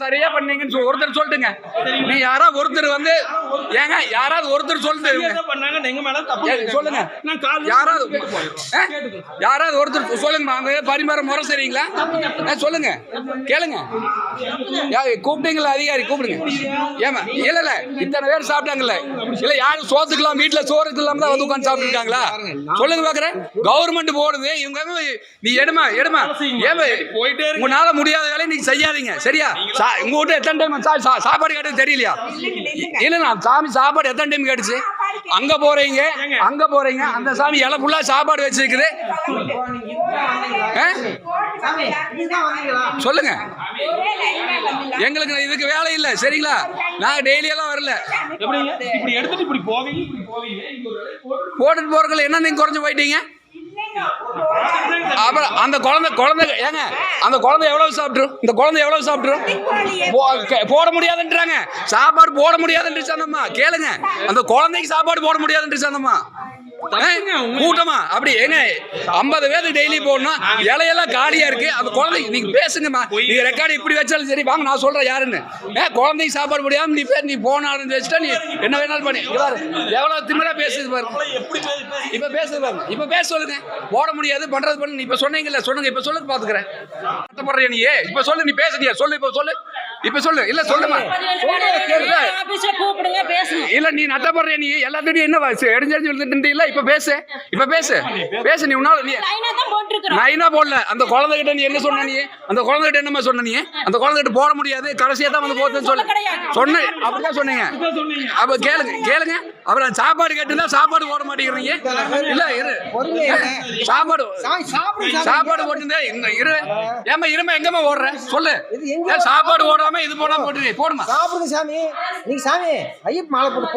சரியா பண்ணீங்கன்னு ஒருத்தர் சொல்லிட்டுங்க நீ யாராவது ஒருத்தர் வந்து ஏங்க யாராவது ஒருத்தர் சொல்லிட்டு என்ன பண்ணாங்க? எங்க மேல தப்பு ஏ, இருக்காங்க. சொல்லுங்க. யாராவது? யாராவது ஒருத்தர் சொல்லுங்க அங்க பரிமாற முறை சரிங்களா சொல்லுங்க. கேளுங்க. கூப்பிட்டீங்களா அதிகாரி கூப்பிடுங்க. ஏமா இல்ல இல்ல இத்தனை பேர் சாப்பிட்டாங்கல்ல. இல்ல யாரும் சோத்துக்கலாம் வீட்டுல சோறுக்கு இல்லாம தான் வந்து உட்காந்து சாப்பிட்டுருக்காங்களா? சொல்லுங்க பாக்குறேன். கவர்மெண்ட் போடுது இவங்க நீ எடுமா எடுமா ஏமா போயிட்டே உங்களால முடியாத வேலையை நீங்க செய்யாதீங்க சரியா? சா- உங்க வீட்டு எத்தனை டைம் சா- சா- சாப்பாடு கேட்டது தெரியலையா? இல்ல நான் சாமி சாப்பாடு எத்தனை டைம் கேட்டுச்சு? அங்க போறீங்க அங்க போறீங்க அந்த சாமி இலை ஃபுல்லா சாப்பாடு வச்சிருக்குது? சொல்லுங்க. எங்களுக்கு இதுக்கு வேலை இல்ல சரிங்களா? நாங்க டெய்லி எல்லாம் வரல. போட்டுட்டு போறதுல என்ன நீங்க குறைஞ்சு போயிட்டீங்க? அப்புறம் அந்த குழந்தை குழந்தை ஏங்க அந்த குழந்தை எவ்வளவு சாப்பிட்டுரும் இந்த குழந்தை எவ்வளவு கே- போட முடியாதுன்றாங்க. சாப்பாடு போட முடியாதுன்னு சொன்னம்மா கேளுங்க. அந்த குழந்தைக்கு சாப்பாடு போட தப்புங்க, உண்மை. கூட்டமா? அப்படி ஏங்க ஐம்பது பேருக்கு டெய்லி போடணும் இலையெல்லாம் காலியா இருக்கு. அந்த குழந்தைக்கு நீங்க பேசுங்கம்மா. நீங்க ரெக்கார்டு இப்படி வச்சாலும் சரி வாங்க நான் சொல்றேன் யாருன்னு. ஏ குழந்தைக்கு சாப்பாடு முடியாம நீ பேர் நீ போனாலும் வச்சுட்டா நீ என்ன வேணாலும் பண்ணி. இங்க பாரு எவ்வளவு திமிரா பேசுது பாரு எப்படி பேசி பேசி இப்ப பேசுது பாருங்க. இப்ப பேச சொல்லுங்க. போட முடியாது பண்றது பண்ணு. இப்ப சொன்னீங்கல்ல சொல்லுங்க இப்ப சொல்லுங்க பாத்துக்கிறேன். கஷ்டப்படுறிய நீ இப்ப சொல்லு நீ பேசுறியா? சொல்லு இப்ப சொல்லு. இப்ப சொல்லு. இல்ல சொல்லுமா? இல்ல, ஆபீஸ்ல கூப்பிடுங்க பேசணும் இல்ல நீ நட்டப்படுறிய நீ? எல்லாத்தையும் என்ன எடுஞ்சு எடுத்து இல்ல இப்ப பேசு. இப்ப பேசு. பேசு நீ உன்னால நீ லைனா போடல? அந்த குழந்தைகிட்ட நீ என்ன சொன்ன நீ? அந்த குழந்தைகிட்ட என்னமா சொன்ன நீ? அந்த குழந்தைகிட்ட போட முடியாது. கடைசியா தான் வந்து போதுன்னு சொல்லு. சொன்ன அப்படிதான் சொன்னீங்க. சொன்னீங்க. அப்ப கேளுங்க கேளுங்க. அப்புறம் சாப்பாடு கேட்டுனா சாப்பாடு போட மாட்டேங்கிறீங்க. இல்ல இரு. சாப்பாடு சாப்பாடு போட்டுருந்தே இந்த இரு. ஏமா இருமா எங்கம்மா ஓடுற? சொல்லு. சாப்பாடு ஓடாம இது போடாம போட்டு போடுமா. சாப்பிடுங்க சாமி. நீங்க சாமி ஐயப்ப மாலை போட்டு